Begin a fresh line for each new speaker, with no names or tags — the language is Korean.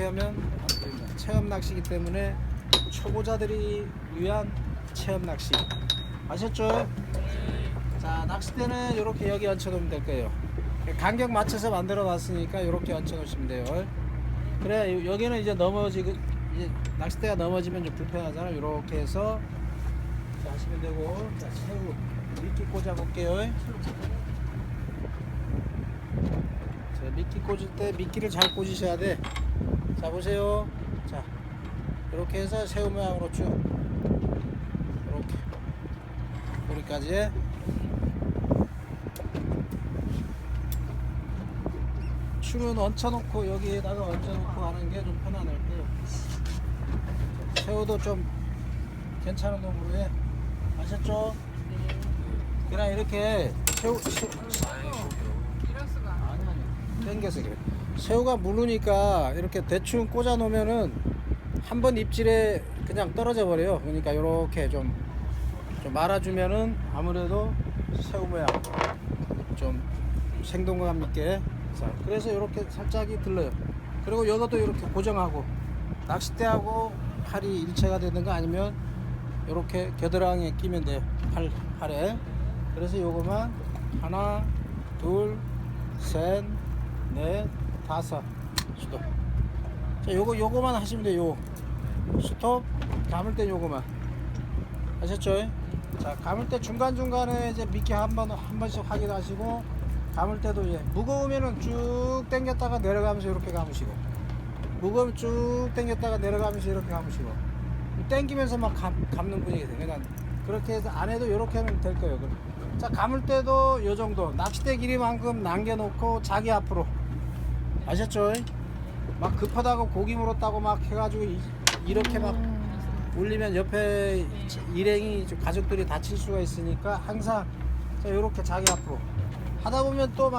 이렇게 하면. 체험 낚시기 때문에 초보자들이 위한 체험 낚시. 아셨죠? 자, 낚싯대는 이렇게 여기 얹혀 놓으면 될 거예요. 간격 맞춰서 만들어 놨으니까 이렇게 얹혀 놓으시면 돼요. 그래 요- 여기는 이제 넘어지고 이제 낚싯대가 넘어지면 좀 불편하잖아요. 이렇게 해서 자, 하시면 되고 자, 새우 미끼 꽂아 볼게요. 자, 미끼 꽂을 때 미끼를 잘 꽂으셔야 돼. 자, 보세요. 자, 이렇게 해서 새우 모양으로 쭉 이렇게 꼬리까지 추는 얹혀놓고 여기에다가 얹어놓고 하는 게 좀 편안할 거예요. 새우도 좀 괜찮은 놈으로 해. 아셨죠? 그냥 이렇게 새우, 새,
이럴 수가.
아니 아니 땡겨서 그래 새우가 무르니까 이렇게 대충 꽂아 놓으면은 한 번 입질에 그냥 떨어져 버려요. 그러니까 이렇게 좀, 좀 말아주면은 아무래도 새우 모양 좀 생동감 있게. 자 그래서 이렇게 살짝이 들러요. 그리고 이것도 이렇게 고정하고 낚싯대하고 팔이 일체가 되든가 아니면 이렇게 겨드랑이에 끼면 돼요. 팔, 팔에. 그래서 요거만 하나 둘 셋, 넷, 다섯. 스톱. 자, 요거 요거만 하시면 돼요. 스톱. 감을 때 요거만. 아셨죠? 자, 감을 때 중간 중간에 이제 미끼 한 번 한 번씩 확인하시고 감을 때도 이제 무거우면은 쭉 당겼다가 내려가면서 이렇게 감으시고 무거우면 쭉 당겼다가 내려가면서 이렇게 감으시고 당기면서 막 감, 감는 분위기 돼요. 그러니까 그렇게 해서 안 해도 이렇게 하면 될 거예요. 자 감을 때도 요 정도 낚싯대 길이만큼 남겨놓고 자기 앞으로 아셨죠? 막 급하다고 고기 물었다고 막 해가지고 이- 이렇게 막 올리면 옆에 일행이 좀 가족들이 다칠 수가 있으니까 항상 자 이렇게 자기 앞으로 하다 보면 또막